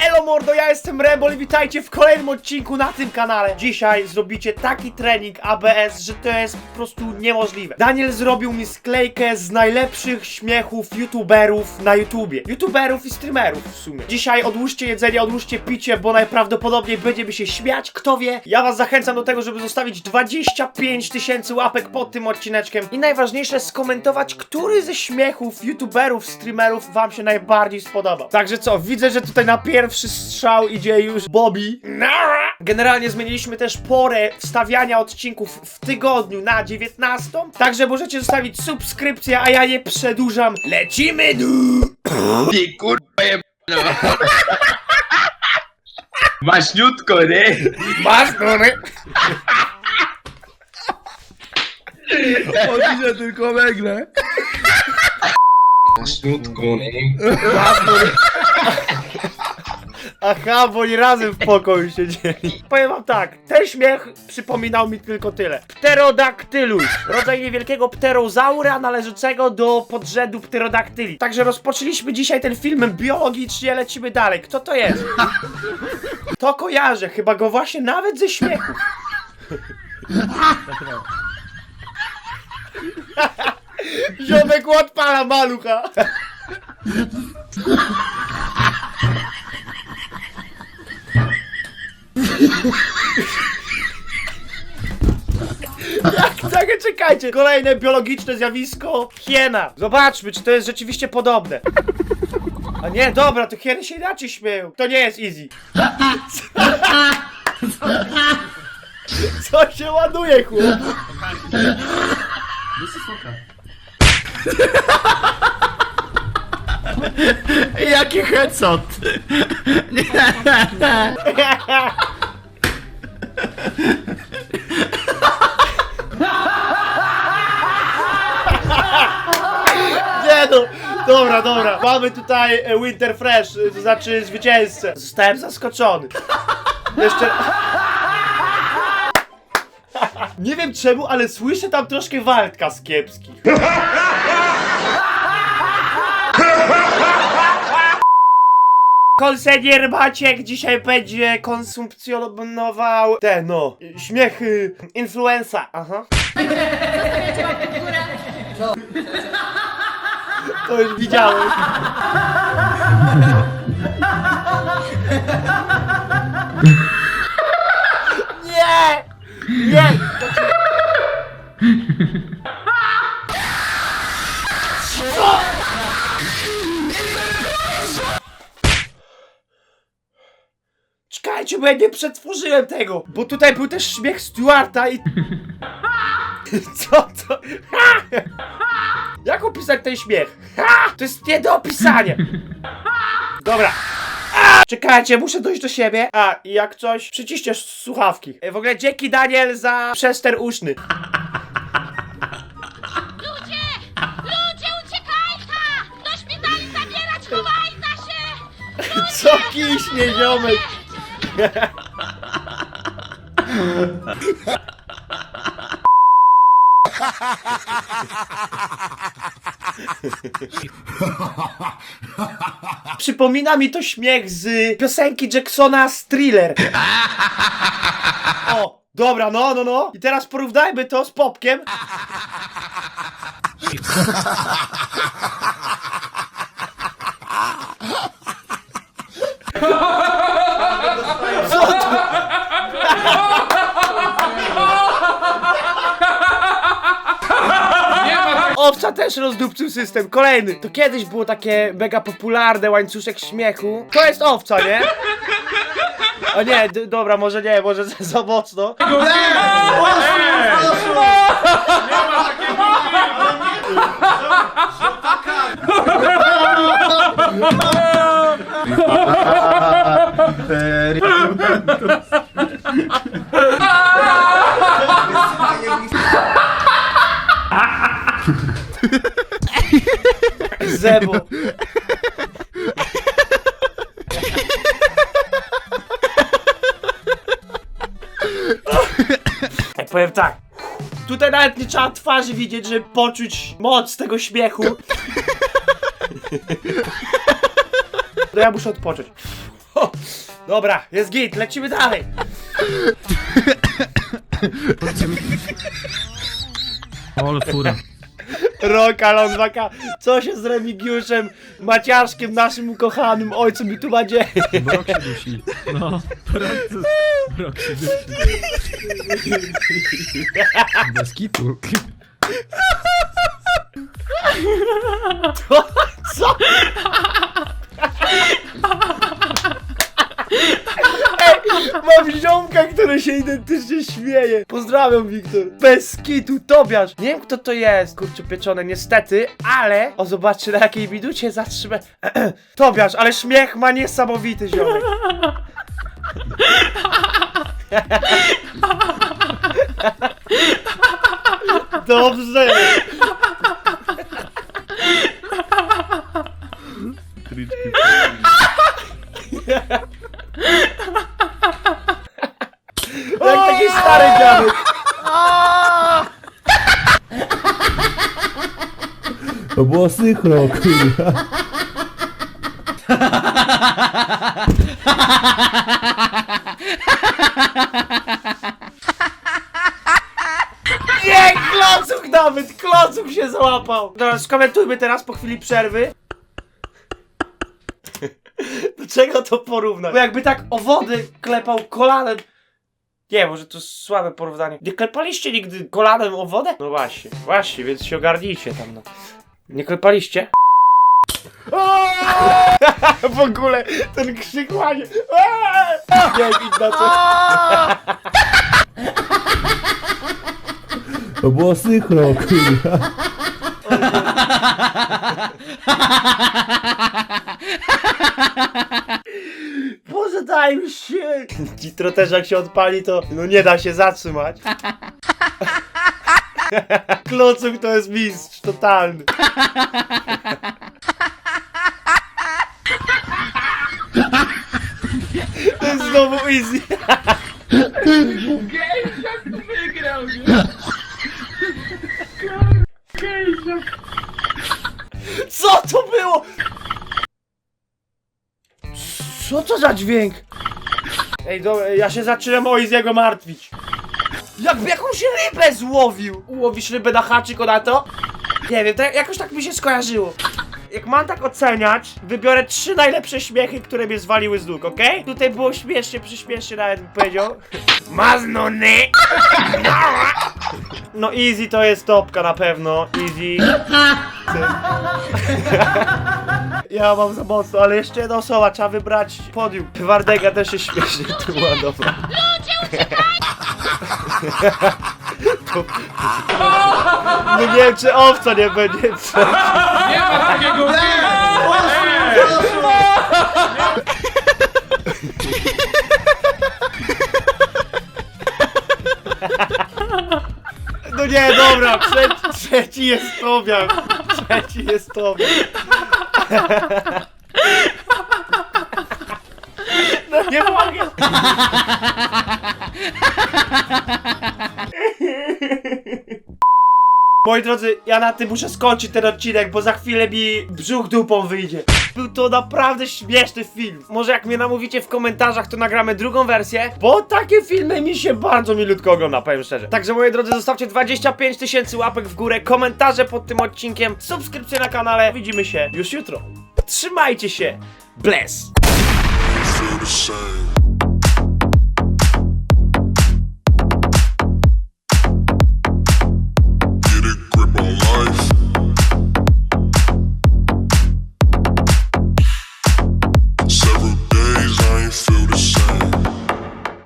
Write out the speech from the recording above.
Elo mordo, ja jestem Rebol i witajcie w kolejnym odcinku na tym kanale. Dzisiaj zrobicie taki trening ABS, że to jest po prostu niemożliwe. Daniel zrobił mi sklejkę z najlepszych śmiechów youtuberów na YouTubie. YouTuberów i streamerów w sumie. Dzisiaj odłóżcie jedzenie, odłóżcie picie, bo najprawdopodobniej będziemy się śmiać, kto wie. Ja was zachęcam do tego, żeby zostawić 25 tysięcy łapek pod tym odcineczkiem i najważniejsze skomentować, który ze śmiechów youtuberów, streamerów wam się najbardziej spodoba. Także co, widzę, że tutaj na pierwszy strzał idzie już Bobby. Nara! Generalnie zmieniliśmy też porę wstawiania odcinków w tygodniu na 19. Także możecie zostawić subskrypcję, a ja nie przedłużam. Lecimy du! Ty kurwa jebana. Maśniutko, nie? Masz strony! Chodzi tylko węgle. Maśniutko, nie? Aha, bo oni razem w pokoju siedzieli. Powiem wam tak, ten śmiech przypominał mi tylko tyle. Pterodaktylus. Rodzaj niewielkiego pterozaura należącego do podrzędu pterodaktyli. Także rozpoczęliśmy dzisiaj ten film biologicznie, lecimy dalej. Kto to jest? To kojarzę, chyba go właśnie nawet ze śmiechu. Ziomek odpala malucha. Tak, czekajcie. Kolejne biologiczne zjawisko. Hiena. Zobaczmy, czy to jest rzeczywiście podobne. A nie, dobra, to hieny się inaczej śmieją. To nie jest easy. Co się ładuje, chłop? Jaki headshot. Nie no, dobra, dobra. Mamy tutaj e, Winter Fresh, e, to znaczy zwycięzcę. Zostałem zaskoczony. Jeszcze... Nie wiem czemu, ale słyszę tam troszkę Waldka z kiepskich. Konsenier Maciek dzisiaj będzie konsumpcjonował te no, śmiechy influenza, aha. To już widziałem. Nie! Nie! Czekajcie, bo ja nie przetworzyłem tego! Bo tutaj był też śmiech Stuarta i... Co to? Jak opisać ten śmiech? Ha! To jest nie do opisania! Dobra. A! Czekajcie, muszę dojść do siebie. A, i jak coś, przyciście słuchawki. E, W ogóle dzięki Daniel za przester uszny. Ludzie! Ludzie, uciekajcie! Do szpitali zabierać, się! Co kiśnie, ziomek? Przypomina mi to śmiech z piosenki Jacksona z Thriller. O, dobra, no, no, no. I teraz porównajmy to z Popkiem. Co to? Owca też rozdupczył system. Kolejny. To kiedyś było takie mega popularne łańcuszek śmiechu. To jest owca, nie? O nie, d- dobra, może nie, może za, za mocno. Zebo. Ja powiem tak. Tutaj nawet nie trzeba twarzy widzieć, żeby poczuć moc tego śmiechu. No ja muszę odpocząć. Dobra, jest git, lecimy dalej. Ale fura. Rok Alonwaka, co się z Remigiuszem Maciaszkiem, naszym ukochanym ojcem i tu ma dzieje? Brok się dusi. No, Brok, brok się dusi. Bez kitu. Co? Ej, mam ziomka, który się identycznie śmieje. Pozdrawiam, Wiktor. Bez kitu, Tobiasz. Nie wiem, kto to jest, kurczę pieczone, niestety, ale... O, zobaczcie, na jakiej minucie zatrzymę... Tobiasz, ale śmiech ma niesamowity, ziomek. Dobrze. To było kurwa. Nie, klocuch nawet, klocuch się załapał. Dobra, skomentujmy teraz po chwili przerwy. Do czego to porównać? Bo jakby tak o wodę klepał kolanem. Nie, może to słabe porównanie. Nie klepaliście nigdy kolanem o wodę? No właśnie, właśnie, więc się ogarnijcie tam, no. Nie klepaliście? w ogóle ten krzyk łanie. Jak Ignacy. To było synchro, kurwa. Boże, daj mi się! Nitro też jak się odpali, to no nie da się zatrzymać. Klocuch to jest mistrz, totalny. To jest znowu easy. Wygrał, nie? Co to było? Co to za dźwięk? Ej, dobra, ja się zaczynam o Izziego martwić. Jakby jakąś rybę złowił. Ułowisz rybę na haczyk na to? Nie wiem, tak, jakoś tak mi się skojarzyło. Jak mam tak oceniać, wybiorę trzy najlepsze śmiechy, które mnie zwaliły z nóg, okej? Tutaj było śmiesznie, przyśmiesznie nawet bym powiedział. Maznony! No easy to jest topka na pewno, easy. Ja mam za mocno, ale jeszcze jedna osoba, trzeba wybrać podium. Wardega też jest śmiesznie, to była dobra. To- No nie wiem, czy owca nie będzie. Co? Nie ma takiego No nie, dobra, trzeci, trzeci jest Tobiasz. Trzeci jest Tobiasz. No nie mogę. Moi drodzy, ja na tym muszę skończyć ten odcinek, bo za chwilę mi brzuch dupą wyjdzie. Był to naprawdę śmieszny film. Może jak mnie namówicie w komentarzach, to nagramy drugą wersję, bo takie filmy mi się bardzo milutko ogląda, powiem szczerze. Także moi drodzy, zostawcie 25 tysięcy łapek w górę, komentarze pod tym odcinkiem, subskrypcje na kanale. Widzimy się już jutro. Trzymajcie się. Bless.